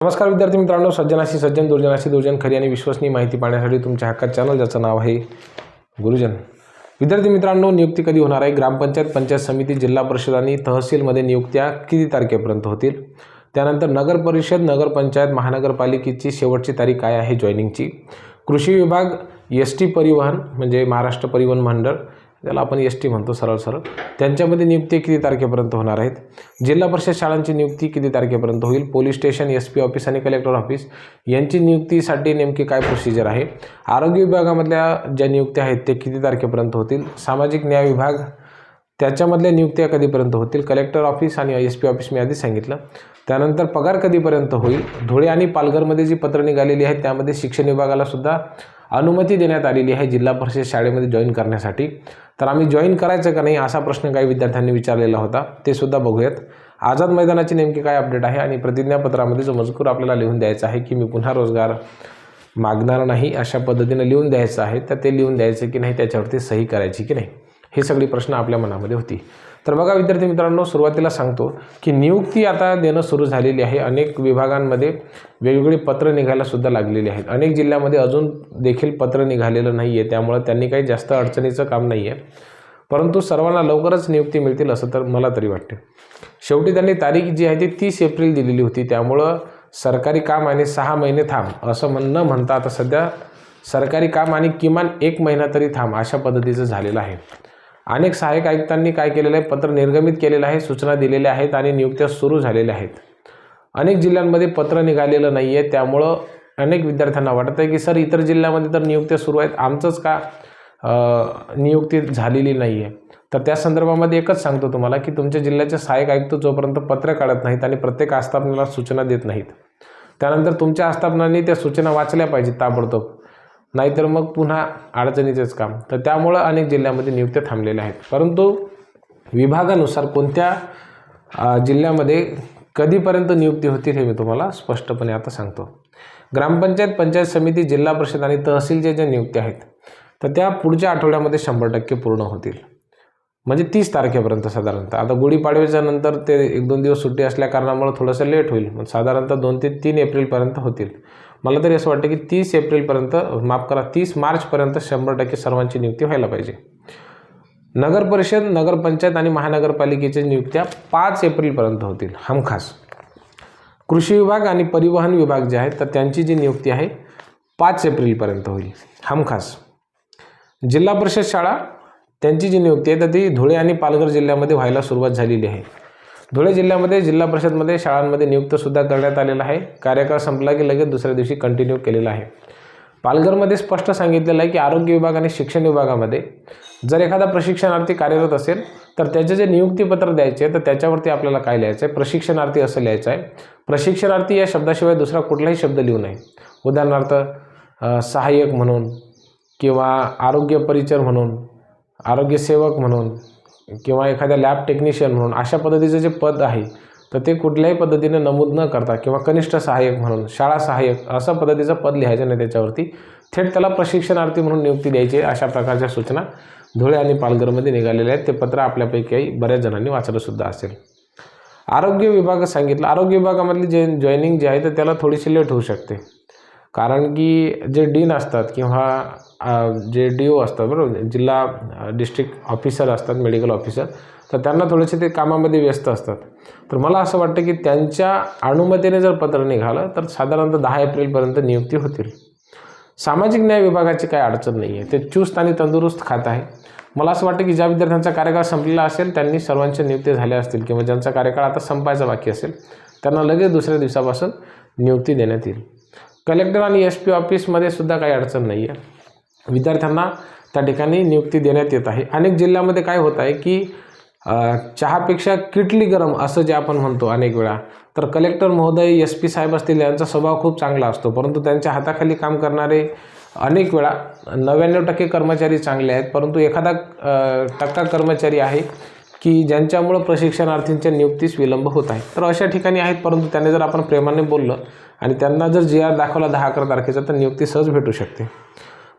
नमस्कार विद्यार्थी मित्रांनो सज्जनाशी सज्जन दुर्जनाशी दुर्जन खरी आणि विश्वसनीय माहिती पाहण्यासाठी तुमच्या हक्कात चॅनल ज्याचं नाव आहे गुरुजन. विद्यार्थी मित्रांनो नियुक्ती कधी होणार आहे? ग्रामपंचायत पंचायत समिती जिल्हा परिषद आणि तहसीलमध्ये नियुक्त्या किती तारखेपर्यंत होतील? त्यानंतर नगर परिषद नगरपंचायत महानगरपालिकेची शेवटची तारीख काय आहे जॉईनिंगची कृषी विभाग एस टी परिवहन म्हणजे महाराष्ट्र परिवहन मंडळ त्याला आपण एस टी म्हणतो सरळ सरळ. त्यांच्यामध्ये नियुक्ती किती तारखेपर्यंत होणार आहेत? जिल्हा परिषद शाळांची नियुक्ती किती तारखेपर्यंत होईल? Police station S P office आणि कलेक्टर ऑफिस यांची नियुक्तीसाठी नेमकी काय प्रोसिजर आहे? आरोग्य विभागामधल्या ज्या नियुक्त्या आहेत ते किती तारखेपर्यंत होतील? सामाजिक न्याय विभाग त्याच्यामधल्या नियुक्त्या कधीपर्यंत होतील? कलेक्टर ऑफिस आणि एस पी ऑफिस मी आधी सांगितलं. त्यानंतर पगार कधीपर्यंत होईल? धुळे आणि पालघरमध्ये जी पत्र निघालेली आहेत त्यामध्ये शिक्षण विभागाला सुद्धा अनुमती देण्यात आलेली आहे जिल्हा परिषद शाळेमध्ये जॉईन करण्यासाठी. तर आम्ही जॉईन करायचं का नाही असा प्रश्न काही विद्यार्थ्यांनी विचारलेला होता. ते सुद्धा बघूयात. आझाद मैदानाची नेमकी काय अपडेट आहे आणि प्रतिज्ञापत्रामध्ये जो मजकूर आपल्याला लिहून द्यायचा आहे की मी पुन्हा रोजगार मागणार नाही अशा पद्धतीनं लिहून द्यायचं आहे. तर ते लिहून द्यायचं की नाही त्याच्यावरती सही करायची की नाही? हे सगळी प्रश्न आपल्या मनामध्ये होती. तर बघा विद्यार्थी मित्रांनो सुरुवातीला सांगतो की नियुक्ती आता देणं सुरू झालेली आहे. अनेक विभागांमध्ये वेगवेगळी पत्र निघायलासुद्धा लागलेली आहेत. अनेक जिल्ह्यामध्ये अजून देखील पत्र निघालेलं नाही आहे त्यामुळं त्यांनी काही जास्त अडचणीचं काम नाही आहे परंतु सर्वांना लवकरच नियुक्ती मिळतील असं तर मला तरी वाटते. शेवटी त्यांनी तारीख जी आहे ती तीस एप्रिल दिलेली होती. त्यामुळं सरकारी काम आणि सहा महिने थांब असं म्हण न म्हणता आता सध्या सरकारी काम आणि किमान एक महिना तरी थांब अशा पद्धतीचं झालेलं आहे. अनेक सहाय्यक आयुक्तांनी काय केलेलं आहे? पत्र निर्गमित केलेलं आहे सूचना दिलेल्या आहेत आणि नियुक्त्या सुरू झालेल्या आहेत. अनेक जिल्ह्यांमध्ये पत्र निघालेलं नाही आहे त्यामुळं अनेक विद्यार्थ्यांना वाटत आहे की सर इतर जिल्ह्यामध्ये तर नियुक्त्या सुरू आहेत आमचंच का नियुक्ती झालेली नाही आहे तर त्या संदर्भामध्ये एकच सांगतो तुम्हाला की तुमच्या जिल्ह्याचे सहाय्यक आयुक्त जोपर्यंत पत्र काढत नाहीत आणि प्रत्येक आस्थापनाला सूचना देत नाहीत त्यानंतर तुमच्या आस्थापनांनी त्या सूचना वाचल्या पाहिजेत ताबडतोब. नाहीतर मग पुन्हा अडचणीचेच काम. तर त्यामुळं अनेक जिल्ह्यामध्ये नियुक्त्या थांबलेल्या आहेत. परंतु विभागानुसार कोणत्या जिल्ह्यामध्ये कधीपर्यंत नियुक्ती होतील हे मी तुम्हाला स्पष्टपणे आता सांगतो. ग्रामपंचायत पंचायत समिती जिल्हा परिषद आणि तहसीलच्या ज्या नियुक्त्या आहेत तर त्या पुढच्या आठवड्यामध्ये शंभर टक्के पूर्ण होतील. म्हणजे तीस तारखेपर्यंत साधारणतः. आता गुढीपाडव्याच्या नंतर ते एक दोन दिवस सुट्टी असल्या कारणामुळे थोडंसं लेट होईल. मग साधारणतः दोन ते तीन एप्रिलपर्यंत होतील. मला तरी असं वाटतं की तीस एप्रिलपर्यंत माफ करा तीस मार्चपर्यंत शंभर टक्के सर्वांची नियुक्ती व्हायला पाहिजे. नगर परिषद नगरपंचायत आणि महानगरपालिकेच्या नियुक्त्या पाच एप्रिलपर्यंत होतील. हमखास. कृषी विभाग आणि परिवहन विभाग जे आहेत तर त्यांची जी नियुक्ती आहे पाच एप्रिलपर्यंत होईल. हमखास. जिल्हा परिषद शाळा त्यांची जी नियुक्ती आहे तर ती धुळे आणि पालघर जिल्ह्यामध्ये व्हायला सुरुवात झालेली आहे. धुळे जिल्ह्यामध्ये जिल्हा परिषदमध्ये शाळांमध्ये नियुक्तसुद्धा करण्यात आलेला आहे. कार्यकाळ संपला की लगेच दुसऱ्या दिवशी कंटिन्यू केलेला आहे. पालघरमध्ये स्पष्ट सांगितलेलं आहे की आरोग्य विभाग आणि शिक्षण विभागामध्ये जर एखादा प्रशिक्षणार्थी कार्यरत असेल तर त्याचे जे नियुक्तीपत्र द्यायचे तर त्याच्यावरती आपल्याला काय लिहायचं आहे? प्रशिक्षणार्थी असं लिहायचं आहे. प्रशिक्षणार्थी या शब्दाशिवाय दुसरा कुठलाही शब्द लिहू नये. उदाहरणार्थ सहाय्यक म्हणून किंवा आरोग्य परिचर म्हणून आरोग्यसेवक म्हणून किंवा एखाद्या लॅब टेक्निशियन म्हणून अशा पद्धतीचं जे पद आहे तर ते कुठल्याही पद्धतीने नमूद न करता किंवा कनिष्ठ सहाय्यक म्हणून शाळा सहाय्यक असं पद्धतीचं पद लिहायचं नाही त्याच्यावरती. थेट त्याला प्रशिक्षणार्थी म्हणून नियुक्ती द्यायची अशा प्रकारच्या सूचना धुळे आणि पालघरमध्ये निघालेल्या आहेत. ते पत्र आपल्यापैकी बऱ्याच जणांनी वाचलंसुद्धा असेल. आरोग्य विभाग सांगितलं. आरोग्य विभागामधली जे जॉईनिंग जे आहे तर त्याला थोडीशी लेट होऊ शकते. कारण की जे डीन असतात किंवा जे डी ओ असतात बरोबर? जिल्हा डिस्ट्रिक्ट ऑफिसर असतात मेडिकल ऑफिसर तर त्यांना थोडेसे ते कामामध्ये व्यस्त असतात. तर मला असं वाटतं की त्यांच्या अनुमतीने जर पत्र निघालं तर साधारणतः दहा एप्रिलपर्यंत नियुक्ती होतील. सामाजिक न्याय विभागाची काही अडचण नाही आहे. ते चुस्त आणि तंदुरुस्त खात आहे. मला असं वाटतं की ज्या विद्यार्थ्यांचा कार्यकाळ संपलेला असेल त्यांनी सर्वांच्या नियुक्ती झाल्या असतील किंवा ज्यांचा कार्यकाळ आता संपायचा बाकी असेल त्यांना लगेच दुसऱ्या दिवसापासून नियुक्ती देण्यात येईल. कलेक्टर आणि एस पी ऑफिसमध्ये सुद्धा काही अडचण नाही आहे विद्यार्थ्यांना त्या ठिकाणी नियुक्ती देण्यात येत आहे. अनेक जिल्ह्यामध्ये काय होत आहे की चहापेक्षा किटली गरम असं जे आपण म्हणतो अनेक वेळा तर कलेक्टर महोदय एस पी साहेब असतील यांचा स्वभाव खूप चांगला असतो. परंतु त्यांच्या हाताखाली काम करणारे अनेक वेळा नव्याण्णव टक्के कर्मचारी चांगले आहेत. परंतु एखादा टक्का कर्मचारी आहे की ज्यांच्यामुळं प्रशिक्षणार्थींच्या नियुक्तीस विलंब होत आहे. तर अशा ठिकाणी आहेत परंतु त्यांनी जर आपण प्रेमाने बोललं आणि त्यांना जर जी आर दाखवला दहा अकरा तारखेचा तर नियुक्ती सहज भेटू शकते.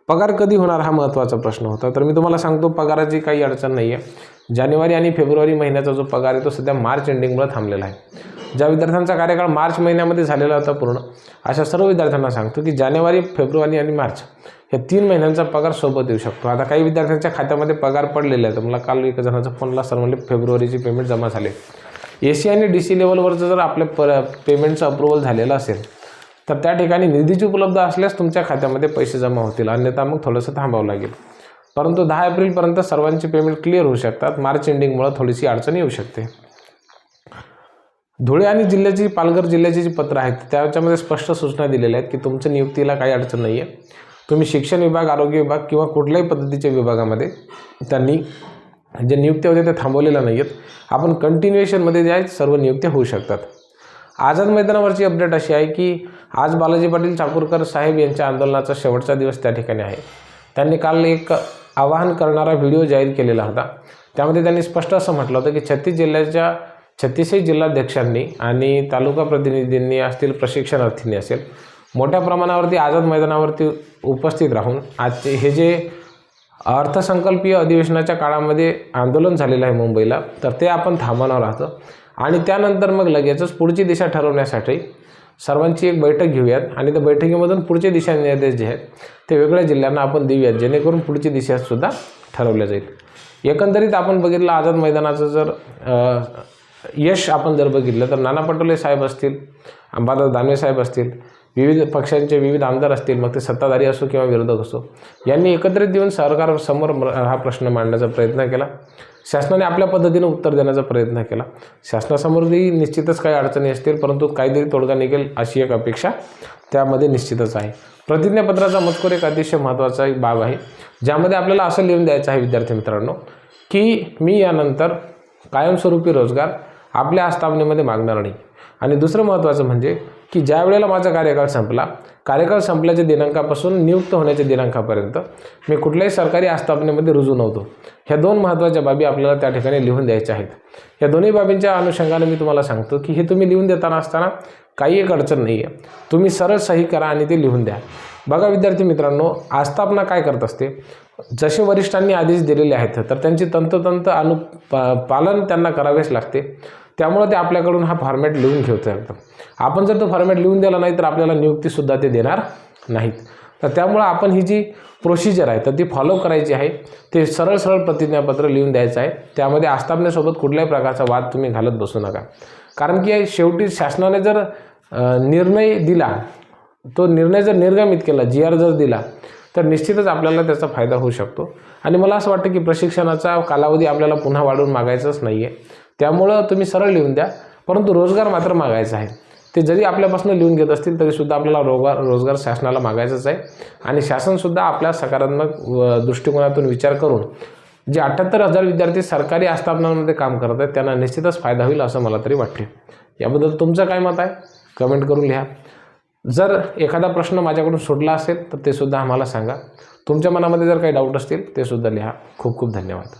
पगार कधी होणार हा महत्त्वाचा प्रश्न होता. तर मी तुम्हाला सांगतो पगाराची काही अडचण नाही आहे जानेवारी आणि फेब्रुवारी महिन्याचा जो पगार आहे तो सध्या मार्च एंडिंगमुळे थांबलेला आहे. ज्या विद्यार्थ्यांचा कार्यकाळ मार्च महिन्यामध्ये झालेला होता पूर्ण अशा सर्व विद्यार्थ्यांना सांगतो की जानेवारी फेब्रुवारी आणि मार्च हे तीन महिन्यांचा पगार सोबत येऊ शकतो. आता काही विद्यार्थ्यांच्या खात्यामध्ये पगार पडलेले आहे तर मला काल एक जणाचा फोनला सर म्हणजे फेब्रुवारीची पेमेंट जमा झाले. ए सी आणि डी सी लेवलवरचं जर आपल्या प पेमेंटचं अप्रुव्हल झालेलं असेल तर त्या ठिकाणी निधीची उपलब्ध असल्यास तुमच्या खात्यामध्ये पैसे जमा होतील. अन्यथा मग थोडंसं थांबावं लागेल. परंतु दहा एप्रिलपर्यंत सर्वांचे पेमेंट क्लिअर होऊ शकतात. मार्च एंडिंगमुळं थोडीशी अडचण येऊ शकते. धुळे आणि जिल्ह्याची पालघर जिल्ह्याची जी पत्रं आहेत त्याच्यामध्ये स्पष्ट सूचना दिलेल्या आहेत की तुमच्या नियुक्तीला काही अडचण नाही आहे तुम्ही शिक्षण विभाग आरोग्य विभाग किंवा कुठल्याही पद्धतीच्या विभागामध्ये त्यांनी जे नियुक्त्या होत्या त्या थांबवलेल्या नाही आहेत आपण कंटिन्युएशनमध्ये जे आहेत सर्व नियुक्त्या होऊ शकतात. आझाद मैदानावरची अपडेट अशी आहे की आज बालाजी पाटील चाकूरकर साहेब यांच्या आंदोलनाचा शेवटचा दिवस त्या ठिकाणी आहे. त्यांनी काल एक आवाहन करणारा व्हिडिओ जाहीर केलेला होता. त्यामध्ये त्यांनी स्पष्ट असं म्हटलं होतं की छत्तीस जिल्ह्याच्या छत्तीसही जिल्हाध्यक्षांनी आणि तालुका प्रतिनिधींनी असतील प्रशिक्षणार्थींनी असेल मोठ्या प्रमाणावरती आझाद मैदानावरती उपस्थित राहून आजचे हे जे अर्थसंकल्पीय अधिवेशनाच्या काळामध्ये आंदोलन झालेलं आहे मुंबईला तर ते आपण थांबवणार आहोत. आणि त्यानंतर मग लगेचच पुढची दिशा ठरवण्यासाठी सर्वांची एक बैठक घेऊयात. आणि त्या बैठकीमधून पुढचे दिशानिर्देश जे आहेत ते वेगळ्या जिल्ह्यांना आपण देऊयात जेणेकरून पुढची दिशासुद्धा ठरवल्या जाईल. एकंदरीत आपण बघितलं आझाद मैदानाचं जर यश आपण जर बघितलं तर नाना पटोले साहेब असतील अंबादास दानवे साहेब असतील विविध पक्षांचे विविध आमदार असतील मग ते सत्ताधारी असो किंवा विरोधक असो यांनी एकत्रित येऊन सरकारसमोर हा प्रश्न मांडण्याचा प्रयत्न केला. शासनाने आपल्या पद्धतीनं उत्तर देण्याचा प्रयत्न केला. शासनासमोरही निश्चितच काही अडचणी असतील परंतु काहीतरी तोडगा निघेल अशी एक अपेक्षा त्यामध्ये निश्चितच आहे. प्रतिज्ञापत्राचा मजकूर एक अतिशय महत्त्वाचा एक बाब आहे ज्यामध्ये आपल्याला असं लिहून द्यायचं आहे विद्यार्थी मित्रांनो की मी यानंतर कायमस्वरूपी रोजगार आपल्या आस्थापनेमध्ये मागणार नाही. आणि दुसरं महत्त्वाचं म्हणजे की ज्या वेळेला माझा कार्यकाळ संपला कार्यकाळ संपल्याच्या दिनांकापासून नियुक्त होण्याच्या दिनांकापर्यंत मी कुठल्याही सरकारी आस्थापनेमध्ये रुजू नव्हतो. ह्या दोन महत्त्वाच्या बाबी आपल्याला त्या ठिकाणी लिहून द्यायच्या आहेत. या दोन्ही बाबींच्या अनुषंगाने मी तुम्हाला सांगतो की हे तुम्ही लिहून देताना असताना काही एक अडचण नाही आहे तुम्ही सरळ सही करा आणि ते लिहून द्या. बघा विद्यार्थी मित्रांनो आस्थापना काय करत असते? जसे वरिष्ठांनी आदेश दिलेले आहेत तर त्यांची तंतोतंत अनु पा पालन त्यांना करावेच लागते. त्यामुळं ते आपल्याकडून हा फॉर्मॅट लिहून घेऊ शकतं आपण जर तो फॉर्मॅट लिहून दिला नाही तर आपल्याला नियुक्तीसुद्धा ते देणार नाहीत. तर त्यामुळं आपण ही जी प्रोसिजर आहे तर ती फॉलो करायची आहे. ते सरळ सरळ प्रतिज्ञापत्र लिहून द्यायचं आहे. त्यामध्ये आस्थापनेसोबत कुठल्याही प्रकारचा वाद तुम्ही घालत बसू नका. कारण की शेवटी शासनाने जर निर्णय दिला तो निर्णय जर निर्गमित केला जी आर जर दिला तर निश्चितच आपल्याला त्याचा फायदा होऊ शकतो. आणि मला असं वाटतं की प्रशिक्षणाचा कालावधी आपल्याला पुन्हा वाढवून मागायचाच नाही आहे त्यामुळं तुम्ही सरळ लिहून द्या. परंतु रोजगार मात्र मागायचा आहे. ते जरी आपल्यापासून लिहून घेत असतील तरीसुद्धा आपल्याला रोगा रोजगार शासनाला मागायचाच आहे. आणि शासनसुद्धा आपल्या सकारात्मक दृष्टिकोनातून विचार करून जे अठ्ठ्याहत्तर हजार विद्यार्थी सरकारी आस्थापनांमध्ये काम करत आहेत त्यांना निश्चितच फायदा होईल असं मला तरी वाटते याबद्दल तुमचं काय मत आहे? कमेंट करून लिहा. जर एखादा प्रश्न माझ्याकडून सोडला असेल तर ते सुद्धा आम्हाला सांगा. तुमच्या मनामध्ये जर काही डाऊट असतील ते सुद्धा लिहा. खूप खूप धन्यवाद.